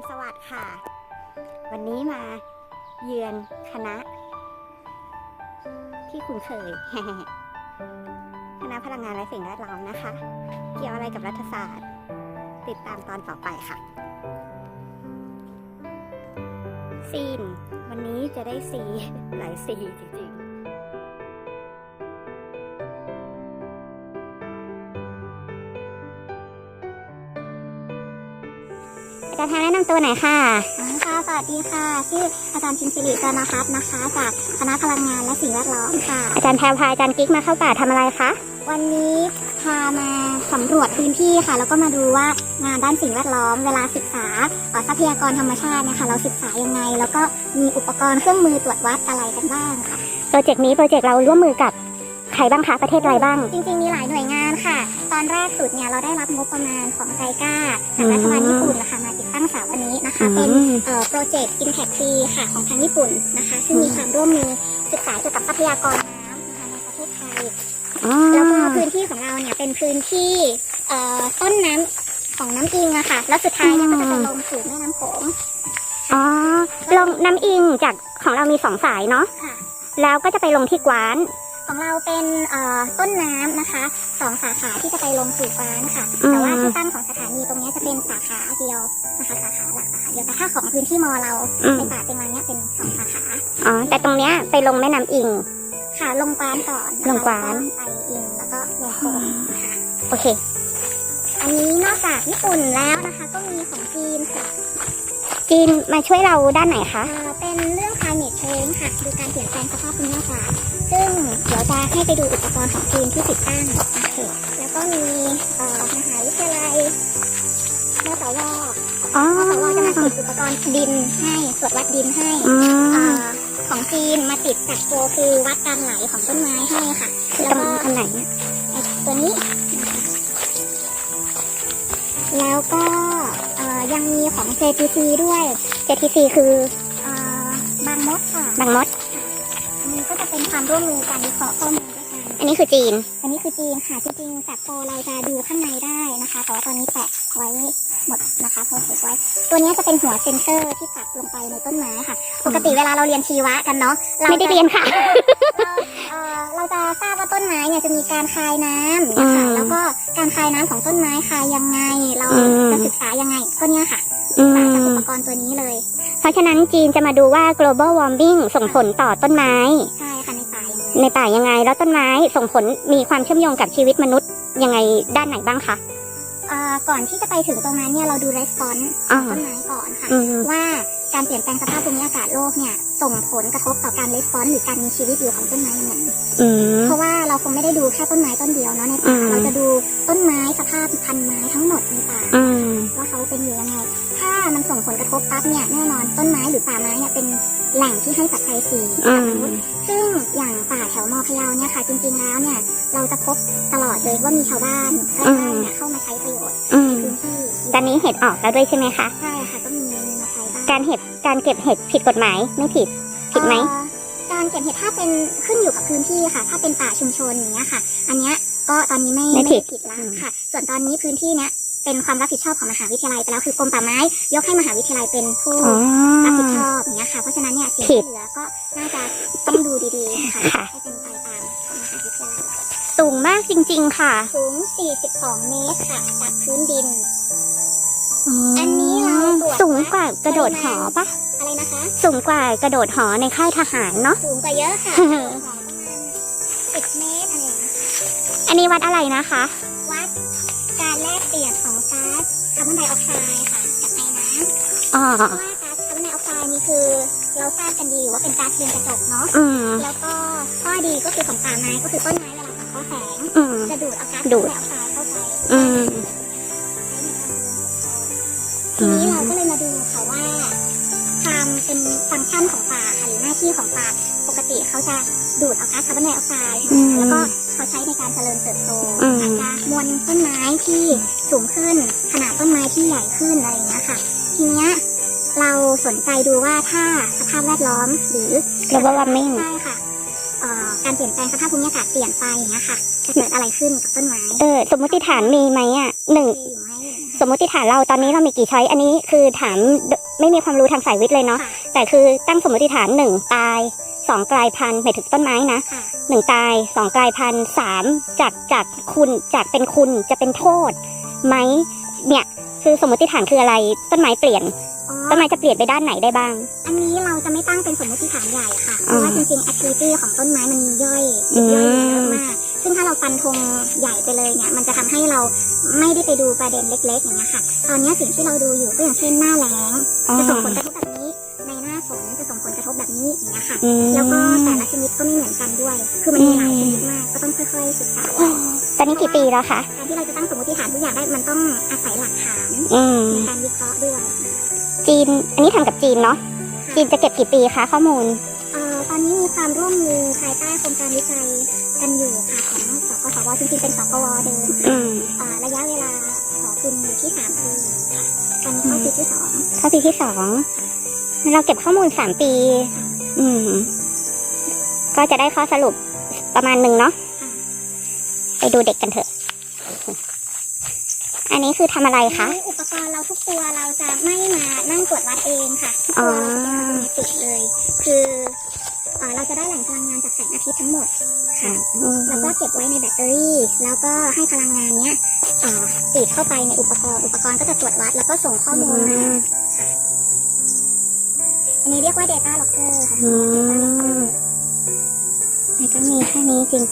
รสวัสดิ์ค่ะ วันนี้มาเยือนคณะ ที่คุ้นเคย คณะพลังงานและสิ่งแวดล้อมนะคะ เกี่ยวอะไรกับรัฐศาสตร์ ติดตามตอนต่อไปค่ะ ซีน วันนี้จะได้ซีหลายซีจริง ๆอาจารย์แทนแนะนำตัวหน่อยค่ะค่ะ สวัสดีค่ะ ชื่ออาจารย์ชินสิริกรณพัฒน์นะคะ จากคณะพลังงานและสิ่งแวดล้อมค่ะ อาจารย์แพรวพาอาจารย์กิ๊กมาเข้าป่าทำอะไรคะ วันนี้พามาสำรวจพื้นที่ค่ะ แล้วก็มาดูว่างานด้านสิ่งแวดล้อม เวลาศึกษาเอ่อทรัพยากรธรรมชาติเนะคะเราศึกษายังไง แล้วก็มีอุปกรณ์เครื่องมือตรวจวัดอะไรกันบ้างค่ะ โปรเจกต์นี้โปรเจกต์เราร่วมมือกับใครบ้างคะ ประเทศอะไรบ้าง จริงๆ มีหลายหน่วยงาน ค่ะ ตอนแรกสุดเนี่ยเราได้รับงบประมาณของไจก้าจากรัฐบาลญี่ปุ่นนะคะมาติดตั้งเสาอันนี้นะคะ เป็นอืมเอ่อโปรเจกต์ Impact 3ค่ะของทางญี่ปุ่นนะคะ ซึ่งมีความร่วมมือศึกษาเกี่ยวกับทรัพยากรน้ำนะคะในประเทศไทยอ๋อแล้วก็พื้นที่ของเราเนี่ยเป็นพื้นที่เอ่อต้นน้ำของน้ำอิงอะค่ะ แล้วสุดท้ายเนี่ยก็จะไปลงสู่แม่น้ำโขงอ๋อลงน้ำอิงจากของเรามีสองสายเนาะค่ะแล้วก็จะไปลงที่กวาน ของเราเป็นเอ่อต้นน้ำนะคะสองสาขาที่จะไปลงสู่ฟ้านค่ะอืมแต่ว่าที่ตั้งของสถานีตรงเนี้ยจะเป็นสาขาเดียวนะคะสาขาหลักสาขาเดียวแต่ถ้าของพื้นที่มอเราอืมในป่าเต็งรังเนี้ยเป็นสองสาขาอ๋อแต่ตรงเนี้ยไปลงแม่น้ำอิงค่ะลงกวานก่อนนะคะลงกวานแล้ไปอิงแล้วก็ลงโขงค่ะโอเค อันนี้นอกจากญี่ปุ่นแล้วนะคะ ก็มีของจีนค่ะ จีนมาช่วยเราด้านไหนคะเอ่อเป็นเรื่อง climate change ค่ะ ดูการเปลี่ยนแปลงสภาพภูมิอากาศ ซึ่งเดี๋ยวจะให้ไปดูอุปกรณ์ของจีนที่ติดตั้งโอเคแล้วก็มีเอ่อมหาวิทยาลัยมสวอ๋อมสวจะมาติดอุปกรณ์ดินให้ตรวจวัดดินให้อืเอ่มอของจีนมาติดจากโกคือวัดการไหลของต้นไม้ให้ค่ะตแล้วรงก็อันไหนเนี่ยไอ้ตัวนี้นะคะแล้วก็เอ่อ ยังมีของ JTC ด้วย JTC คือเอ่อบางมดค่ะบางมด อันนี้ก็จะเป็นความร่วมมือการวิเคราะห์ข้อมูลด้วยกัน อันนี้คือจีน อันนี้คือจีนค่ะจริงๆจากโปรเราจะดูข้างในได้นะคะแต่ว่าตอนนี้แปะไว้หมดนะคะโพสต์ไว้ ตัวนี้จะเป็นหัวเซนเซอร์ที่ปักลงไปในต้นไม้ค่ะ ปกติเวลาเราเรียนชีวะกันเนาะเราไม่ได้จะเรียนค่ะเราเอ่อเราจะทราบว่าต้นไม้เนี่ยจะมีการคายน้ำอย่างเงี้ยค่ะอืมแล้วก็การคายน้ำของต้นไม้คายยังไง เราอืมจะศึกษายังไงก็เนี่ยค่ะอืศึกษาจากมอุปกรณ์ตัวนี้เลย เพราะฉะนั้นจีนจะมาดูว่า global warming ส่งผลต่อต้นไม้ใช่ค่ะ ในป่ายังไงในป่ายังไง แล้วต้นไม้ส่งผลมีความเชื่อมโยงกับชีวิตมนุษย์ยังไงด้านไหนบ้างคะเอ่อก่อนที่จะไปถึงตรงนั้นเนี่ยเราดู response อ๋อต้นไม้ก่อนค่ะ อืมว่าการเปลี่ยนแปลงสภาพภูมิอากาศโลกเนี่ยส่งผลกระทบต่อการ response หรือการมีชีวิตอยู่ของต้นไม้ยังไงอืม เพราะว่าเราคงไม่ได้ดูแค่ต้นไม้ต้นเดียวเนาะในอืป่ามเราจะดูต้นไม้สภาพพันธุ์ไม้ทั้งหมดในป่า อืม ว่าเขาเป็นอยู่ยังไง ถ้ามันส่งผลกระทบปั๊บเนี่ยแน่นอนต้นไม้หรือป่าไม้เนี่ยเป็นแหล่งที่ให้ปัจจัยสี่อืกับม มนุษย์ซึ่ง มอพะเยาเนี่ยค่ะจริงๆแล้วเนี่ยเราจะพบตลอดเลยว่ามีชาวบ้านใกล้ๆเนี่ยเข้ามาใช้ประโยชน์อืมพื้นที่ตอนนี้เห็ดออกแล้วด้วยใช่ไหมคะใช่ค่ะก็มีมีมาใช้บ้างการเห็ดการเก็บเห็ดผิดกฎหมายไม่ผิดผิดไหมเอ่อการเก็บเห็ดถ้าเป็นขึ้นอยู่กับพื้นที่ค่ะ ถ้าเป็นป่าชุมชนอย่างเงี้ยค่ะ อันเนี้ยก็ตอนนี้ไม่ไม่ผิดด้ผิดละอืมค่ะ ส่วนตอนนี้พื้นที่เนี้ย เป็นความรับผิดชอบของมหาวิทยาลัยไปแล้วคือกรมป่าไม้ ยกให้มหาวิทยาลัยเป็นผู้อ๋อ รับผิดชอบอย่างเงี้ยค่ะ เพราะฉะนั้นเนี่ยสิ่งผิที่ดเหลือก็น่าจะต้องดูดีๆค่ะค่ะ ให้เป็นไปตามของมหาวิทยาลัยสูงมากจริง ๆ ค่ะสูง 42 เมตรค่ะจากพื้นดิน อันนี้เราตรวจ สูงกว่ากระโดดหอปะอะไรนะคะ สูงกว่ากระโดดหอในค่ายทหารเนาะ สูงกว่าเยอะค่ะอืสูมงของประมาณ10 เมตรอะไรอย่างเงี้ยอันนี้วัดอะไรนะคะ วัด การแลกเปลี่ยนของก๊าซคาร์บอนไดออกไซด์ค่ะกับไอน้ำอ๋อ เพราะว่าก๊าซคาร์บอนไดออกไซด์นี่คือเราทราบกันดีอยู่ว่าเป็นก๊าซเรือนกระจกเนาะ อืม แล้วก็ข้อดีก็คือของป่าไม้ก็คือต้นไม้เวลาสังเคราะห์แสง อืม จะดูดเอาก๊าซดูดคาร์บอนไดออกไซด์เข้าไปอืม ทีนี้เราก็เลยมาดูค่ะว่าความ เป็นฟังก์ชันของป่าค่ะหรือหน้าที่ของป่าปกติเขาจะดูดเอาก๊าซคาร์บอนไดออกไซด์อืมแล้วก็เขาใช้ในการเจริญเติบโตอืมอาจจะมวลต้นไม้ที่สูงขึ้น ขนาดต้นไม้ที่ใหญ่ขึ้นอะไรอย่างเงี้ยค่ะ ทีเนี้ยเราสนใจดูว่าถ้าสภาพแวดล้อมหรือ global warming ใช่ค่ะเอ่อการเปลี่ยนแปลงสภาพภูมิอากาศเปลี่ยนไปอย่างเงี้ยค่ะจะเกิดอะไรขึ้นกับต้นไม้เออสมมติฐานมีไหมอะหนึ่งดีอยู่ไหมสมมติฐานเราตอนนี้เรามีกี่ช้อย อันนี้คือถาม ไม่มีความรู้ทางสายวิทย์เลยเนาะค่ะแต่คือตั้งสมมติฐานหนึ่งตายสองกลายพันธุ์หมายถึงต้นไม้นะค่ะหนึ่งตายสองกลายพันธุ์สามจากจากคุณจากเป็นคุณจะเป็นโทษไหมเนี่ยคือสมมติฐานคืออะไรต้นไม้เปลี่ยนอ๋อต้นไม้จะเปลี่ยนไปด้านไหนได้บ้าง อันนี้เราจะไม่ตั้งเป็นสมมติฐานใหญ่ค่ะเพอ่าราะว่าจริงๆ activity ของต้นไม้มันมีย่อยอืยิมบย่อยเยอะมาก ซึ่งถ้าเราฟันธงใหญ่ไปเลยเนี่ย มันจะทำให้เราไม่ได้ไปดูประเด็นเล็ก ๆ อย่างเงี้ยค่ะ ตอนนี้สิ่งที่เราดูอยู่ก็อย่างเช่นหน้าแล้งอ๋อจะส่งผลกระทบแบบนี้ ในหน้าฝนจะส่งผลกระทบแบบนี้อย่างเงี้ยค่ะอืมแล้วก็แต่ละชนิดก็ไม่เหมือนกันด้วย คือมันมีหลายชนิดมาก ก็ต้องค่อยๆศึกษาตอนนี้กี่ปีแล้วคะ การที่เราจะตั้งสมมติฐานทุกอย่างได้มันต้องอาศัยหลักฐานอืมในการวิเคราะห์ด้วย จีน อันนี้ทำกับจีนเนาะ จีนจะเก็บกี่ปีคะข้อมูลเอ่อตอนนี้มีความร่วมมือภายใต้โครงการวิจัย กันอยู่ค่ะของสกสวจริงๆเป็นสกวเดิมอืมอ่าระยะเวลาขอทุนอยู่ที่สามปีค่ะตอนนี้เข้าปีที่สองเข้าปีที่สองเราเก็บข้อมูลสามปี อืม ก็จะได้ข้อสรุปประมาณหนึ่งเนาะค่ะไปดูเด็กกันเถอะ อันนี้คือทำอะไรคะทีนี้อุปกรณ์เราทุกตัวเราจะไม่มานั่งตรวจวัดเองค่ะทุกอ๋ตัอวเราจะเป็นอัตโนมัติเลย คือ เอ่อเราจะได้แหล่งพลังงานจากแสงอาทิตย์ทั้งหมดค่ะอืมแล้วก็เก็บไว้ในแบตเตอรี่ แล้วก็ให้พลังงานเนี้ยเอ่อติดเข้าไปในอุปกรณ์ อุปกรณ์ก็จะตรวจวัด แล้วก็ส่งข้อมูลมาอันนี้เรียกว่า data logger ค่ะอื data ม logger มันก็มีแค่นี้จริง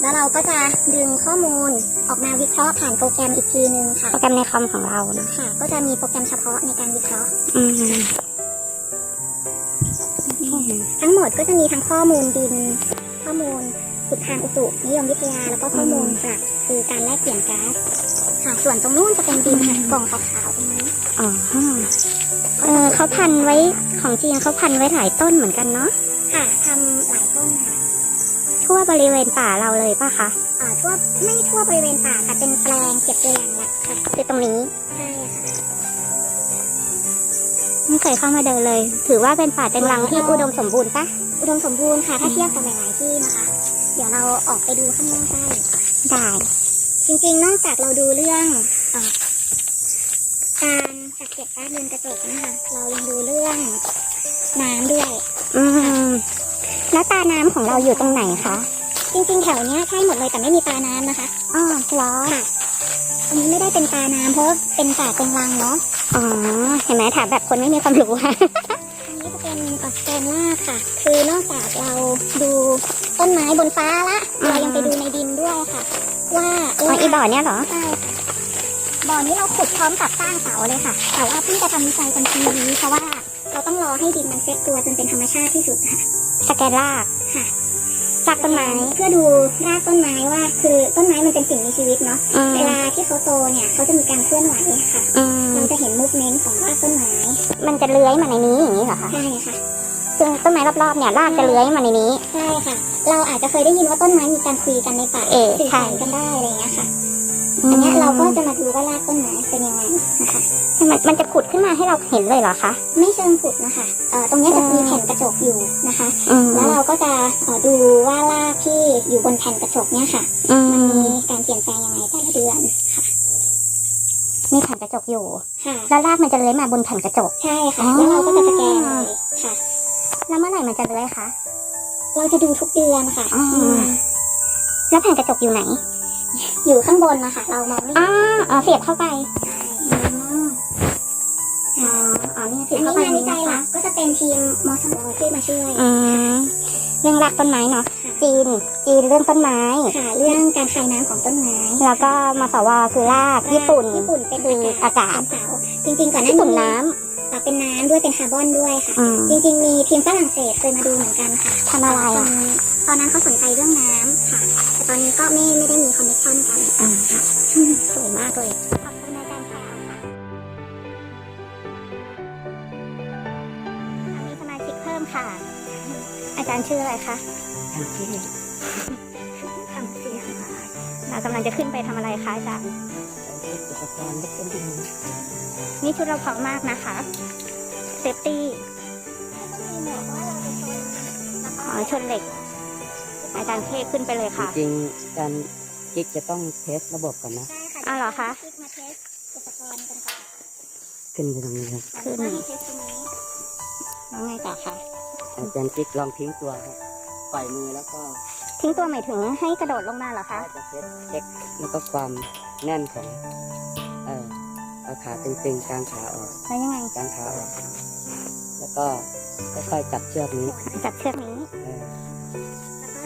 แล้วเราก็จะดึงข้อมูลออกมาวิเคราะห์ผ่านโปรแกรมอีกทีนึงค่ะ โปรแกรมในคอมของเราเนาะค่ะ ก็จะมีโปรแกรมเฉพาะในการวิเคราะห์อืม ทั้งหมดก็จะมีทั้งข้อมูลดิน ข้อมูลสุดทางอุตุนิยมวิทยาแล้วก็ข้อมูลจากคือการแลกเปลี่ยนก๊าซค่ะ ส่วนตรงนู้นจะเป็นดินค่ะกล่องขาวๆตรงนี้อ๋อเออเขาพันไว้ของจีนเขาพันไว้หลายต้นเหมือนกันเนาะค่ะทำหลายต้นค่ะทั่วบริเวณป่าเราเลยป่ะคะอ่าทั่วไม่ทั่วบริเวณป่าค่ะเป็นแปลงเก็บตัวอย่างหลักค่ะ คือตรงนี้ใช่ค่ะไม่ เคยเข้ามาเดินเลย ถือว่าเป็นป่าเป็นรังที่อุดมสมบูรณ์ปะอุดมสมบูรณ์ค่ะ ถ้าเทียบกับหลายๆที่นะคะ เดี๋ยวเราออกไปดูข้างนอกได้ได้ จริงๆ นอกจากเราดูเรื่องเออการจัดเก็บก๊าซเรือนกระจกนะคะ เรายังดูเรื่องน้ำด้วย อืมแล้วตาน้ำของเราอยู่ตรงไหนคะ จริงๆ แถวเนี้ยใช่หมดเลยแต่ไม่มีตาน้ำนะคะอ๋อเหรอค่ะอันนี้ไม่ได้เป็นตาน้ำเพราะว่าเป็นป่าเป็นรังเนาะอ๋อเห็นไหมถามแบบคนไม่มีความรู้ค่ะอันนี้จะเป็นออสแกนล่าค่ะ คือนอกจากเราดูต้นไม้บนฟ้าละอืมเรายังไปดูในดินด้วยค่ะ ว่าอ๋ออีบ่อเนี่ยเหรอใช่ค่ะบ่อนี้เราขุดพร้อมกับสร้างเสาเลยค่ะแต่ว่าเพิ่งจะทำวิจัยกันปีนี้เพราะว่าเราต้องรอให้ดินมันเซ็ตตัวจนเป็นธรรมชาติที่สุดค่ะสแกนรากค่ะ รากต้นไม้เพื่อดูรากต้นไม้ว่า คือต้นไม้มันเป็นสิ่งมีชีวิตเนาะอืมเวลาที่เขาโตเนี่ยเขาจะมีการเคลื่อนไหวค่ะอืมเราจะเห็นมูฟเมนต์ของรากต้นไม้ มันจะเลื้อยมาในนี้อย่างนี้เหรอคะใช่ค่ะซึ่งต้นไม้รอบๆเนี่ยรากจะเลื้อยมาในนี้ใช่ค่ะ เราอาจจะเคยได้ยินว่าต้นไม้มีการคุยกันในป่าเออสื่อใช่สารกันได้อะไรอย่างเงี้ยค่ะ อันเนี้ยเราก็จะมาดูว่ารากต้นไม้เป็นยังไงนะคะมันมันจะขุดขึ้นมาให้เราเห็นเลยเหรอคะไม่เชิงผุดนะคะเอ่อตรงเนี้ยจะมีแผ่นกระจกอยู่นะคะอืมแล้วเราก็จะเอ่อดูว่ารากที่อยู่บนแผ่นกระจกเนี่ยค่ะอืมันมีมการเปลี่ยนแปลงยังไงแต่ละเดือนค่ะมีแผ่นกระจกอยู่ค่ะแล้วรากมันจะเลื้อยมาบนแผ่นกระจกใช่ค่ะอ๋อแล้วเราก็จะสแกนเลยค่ะ แล้วเมื่อไหร่มันจะเลื้อยคะเราจะดูทุกเดือนค่ะอ๋ออืมแล้วแผ่นกระจกอยู่ไหน อยู่ข้างบนนะคะเรามองไม่อ๋เห็อนอ๋อเสียบเข้าไปใช่อ๋ออ๋อนี่เสีอัยนบนี้เข้าไปงานวิจัยหลักก็จะเป็นทีมมสวที่มาช่วยอืมเรื่องรากต้นไม้เนาะค่ะจีน จีนเรื่องต้นไม้ ค่ะเรื่องการคายน้ำของต้นไม้แล้วก็มสวคือรากญี่ปุ่น ญี่ปุ่นเป็นคืออากาศ เป็นเสาจริงๆก่อนหน้าญี่ปุ่นนี้น้เอ่อเป็นน้ำด้วยเป็นคาร์บอนด้วยค่ะำอืมจริงๆมีทีมฝรั่งเศสเคยมาดูเหมือนกันค่ะทำอะไรอะตอนนั้นเขาสนใจเรื่องน้ำค่ะแต่ตอนนี้ก็ไม่ไม่ได้มีคอนเนคชั่นกันอ่าสวยมากเลยขอบคุณอาจารย์ค่ะมีสมาชิกเพิ่มค่ะ อาจารย์ชื่ออะไรคะทำที่ทำเสียงค่ะเรากำลังจะขึ้นไปทำอะไรคะอาจารย์เก็บอุปกรณ์เล็กๆดินนี่ชุดเราพร้อมมากนะคะเซฟตี้มีหมวกว่าเราจะชนแล้วก็อ๋อชนเหล็ก อาจารย์เทขึ้นไปเลยค่ะจริงๆการกิ๊กจะต้องเทสระบบก่อนนะใช่ค่ะอ้าวเหรอคะคลิกมาเทสอุปกรณ์กันก่อนขึ้นไปตรงนี้ครับขึ้นแล้วก็ให้เทสตรงนี้แล้วไงต่อคะอาจารย์จิ๊กลองทิ้งตัวครับปล่อยมือแล้วก็ทิ้งตัวหมายถึงให้กระโดดลงมาเหรอคะจะเช็คเช็คแล้วก็ความแน่นของเออเอาขาตึงๆกลางขาออกแล้วยังไงกลางขาออกแล้วก็ค่อยๆจับเชือกนี้จับเชือกนี้เ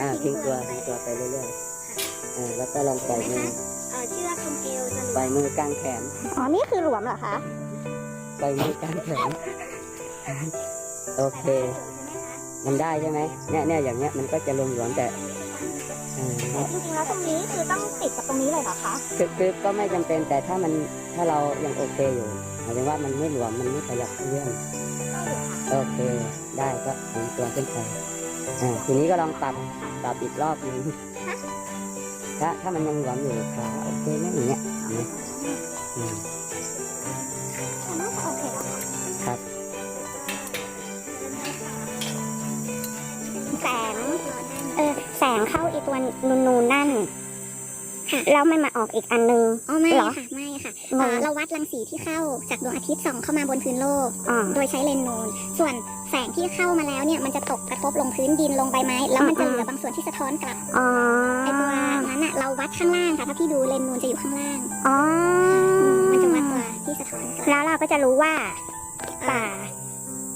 ออแล้วอ่าก็ทิ้งตัวลทิ้งไปตัวไปเรื่อยๆเออแล้วก็ลองปล่อยมือเอ่อเชือกตรงเอวจะหลุปล่อยดมือกลางแขนอ๋อ นี่คือหลวมเหรอคะปล่อยมือกลางแขนโอเค มันได้ใช่ไหมเนี่ยเนี่ยอย่างเงี้ยมันก็จะรวมๆแต่เออจริงๆแล้วตรงนี้คือต้องติดกับตรงนี้เลยเหรอคะคือคือก็ไม่จำเป็นแต่ถ้ามันถ้าเรายังโอเคอยู่หมายถึงว่ามันไม่หลวมมันไม่ขยับเลื่อนโอเค ได้ก็หมุนตัวขึ้นไป อ่าทีนี้ก็ลองปรับปรับอีกรอบหนึงถ้าถ้ามันยังหลวมอยู่ขาโอเคไหมอย่างเงี้ยเห็นไหมอืมน่าจะโอเคแล้วค่ะครับแสง เออ แสงเข้าอีตัวนูนๆนั่นแล้วมันมาออกอีกอันนึงอ๋อไม่เหรอ ค่ะไม่ค่ะงเอ่องเราวัดรังสีที่เข้าจากดวงอาทิตย์ส่องเข้ามาบนพื้นโลกอ๋อโดยใช้เลนส์นูน ส่วน แสงที่เข้ามาแล้วเนี่ยมันจะตกกระทบลงพื้นดินลงใบไม้ แล้วมันจะเหลือบางส่วนที่สะท้อนกลับอ๋อไอตัวนั้นอะเราวัดข้างล่างค่ะถ้าพี่ดูเลนส์นูนจะอยู่ข้างล่างอ๋อมันจะวัดตัวที่สะท้อนกลับแล้วเราก็จะรู้ว่าเอ่อป่า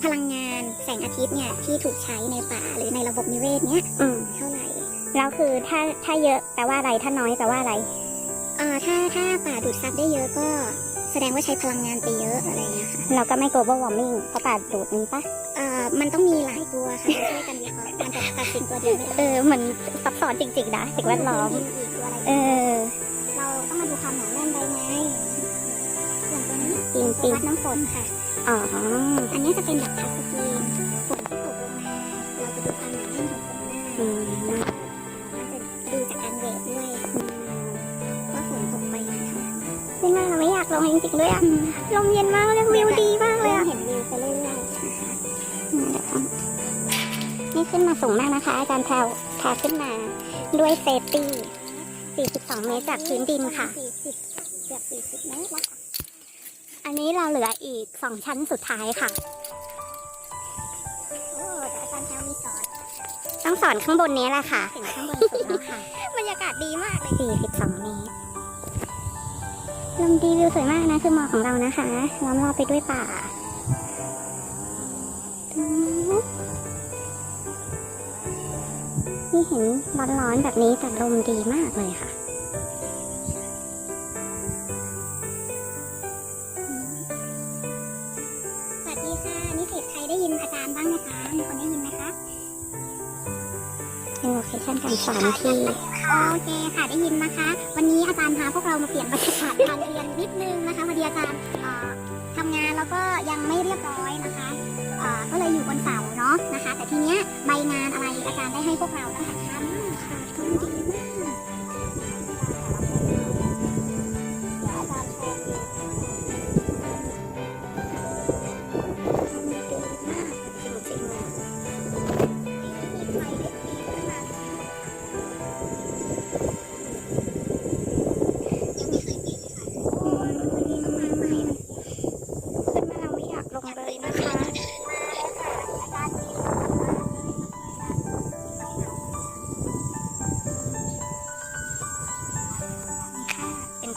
พลังงานแสงอาทิตย์เนี่ยที่ถูกใช้ในป่าหรือในระบบนิเวศเนี้ยอืมเท่าไหร่แล้วคือถ้าถ้าเยอะแปลว่าอะไรถ้าน้อยแปลว่าอะไรเอ่อถ้าถ้าป่าดูดซับได้เยอะก็แสดงว่าใช้พลังงานไปเยอะอะไรเงี้ยค่ะเราก็ไม่ global warming เพราะป่าดูดนี้ปะ เอ่อมันต้องมีหลายตัวค่ะมาช่วยกันวิเคราะห์มันจะตัดสินตัวเดียวไม่ได้เออเหมือนซับซ้อนจริงๆนะสิ่งแวดล้อมพื้นดินอีกตัวอะไรเออ เราต้องมาดูความหนาแน่นใบไม้ส่วนตัวนี้จริงๆ ตัววัดน้ำฝนค่ะ อ๋อ อันนี้จะเป็นแบบทัชสกรีนฝนที่ตกลงมา เราจะดูความหนาแน่นของฝนได้อืมมันจะดูจากการเวทด้วยว่าฝนตกไปนานเท่าไหร่เป็นไงเราไม่อยากลงจริงๆด้วยอะลมเย็นมากเลยวิวดีมากเลยเริ่มอะ ขึ้นมาสูงมากนะคะ อาจารย์แพรวพาขึ้นมาด้วยเซฟตี้ 42 เมตรจากพื้นดินค่ะ40เกือบ40 เมตรแล้วค่ะ อันนี้เราเหลืออีก 2 ชั้นสุดท้ายค่ะ โอ้แต่อาจารย์แพรวมีสอน ต้องสอนข้างบนนี้แหละค่ะ ถึงข้างบนสุดแล้วค่ะ บรรยากาศดีมากเลย 42 เมตร ลมดีวิวสวยมากนะ คือหมอกของเรานะคะ ล้อมรอบไปด้วยป่า เห็นร้อนๆแบบนี้แต่ลมดีมากเลยค่ะสวัสดีค่ะนิสิตใครได้ยินอาจารย์บ้างไหมคะมีคนได้ยินไหมคะเป็นโลเคชั่นการสอนที่โอเคค่ะได้ยินนะคะ วันนี้อาจารย์พาพวกเรามาเปลี่ยนบรรยากาศการเรียนนิดนึงนะคะพอดีอาจารย์เอ่อทำงานแล้วก็ยังไม่เรียบร้อยนะคะเอ่อก็เลยอยู่บนเสาเนาะนะคะ แต่ทีเนี้ยใบงานอะไรอาจารย์ได้ให้พวกเราตั้งแต่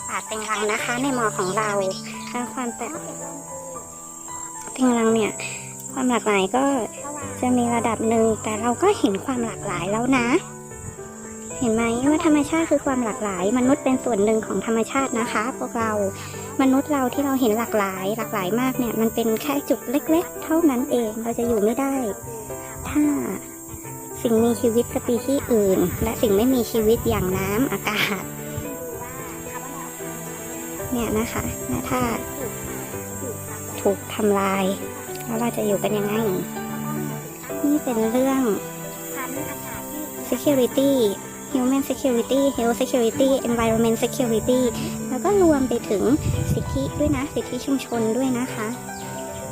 ป่าเต็งรังนะคะ ในมอของเราแล้วความแตกเต็งรังเนี่ย ความหลากหลายก็จะมีระดับหนึ่งแต่เราก็เห็นความหลากหลายแล้วนะ เห็นไหมว่าธรรมชาติคือความหลากหลาย มนุษย์เป็นส่วนหนึ่งของธรรมชาตินะคะ พวกเรามนุษย์เราที่เราเห็นหลากหลาย หลากหลายมากเนี่ย มันเป็นแค่จุดเล็ก ๆ เท่านั้นเองเราจะอยู่ไม่ได้ ถ้าสิ่งมีชีวิตสปีชีส์อื่น และสิ่งไม่มีชีวิตอย่างน้ำอากาศ เนี่ยนะคะและถ้าถูกทำลาย แล้วเราจะอยู่กันยังไง นี่เป็นเรื่อง security human security health security environment security แล้วก็รวมไปถึงสิทธิด้วยนะ สิทธิชุมชนด้วยนะคะ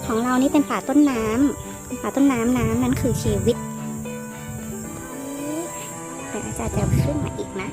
ของเรานี่เป็นป่าต้นน้ำป่าต้นน้ำน้ำนั้นคือชีวิตเดี๋ยวอาจารย์จะขึ้นมาอีกนะ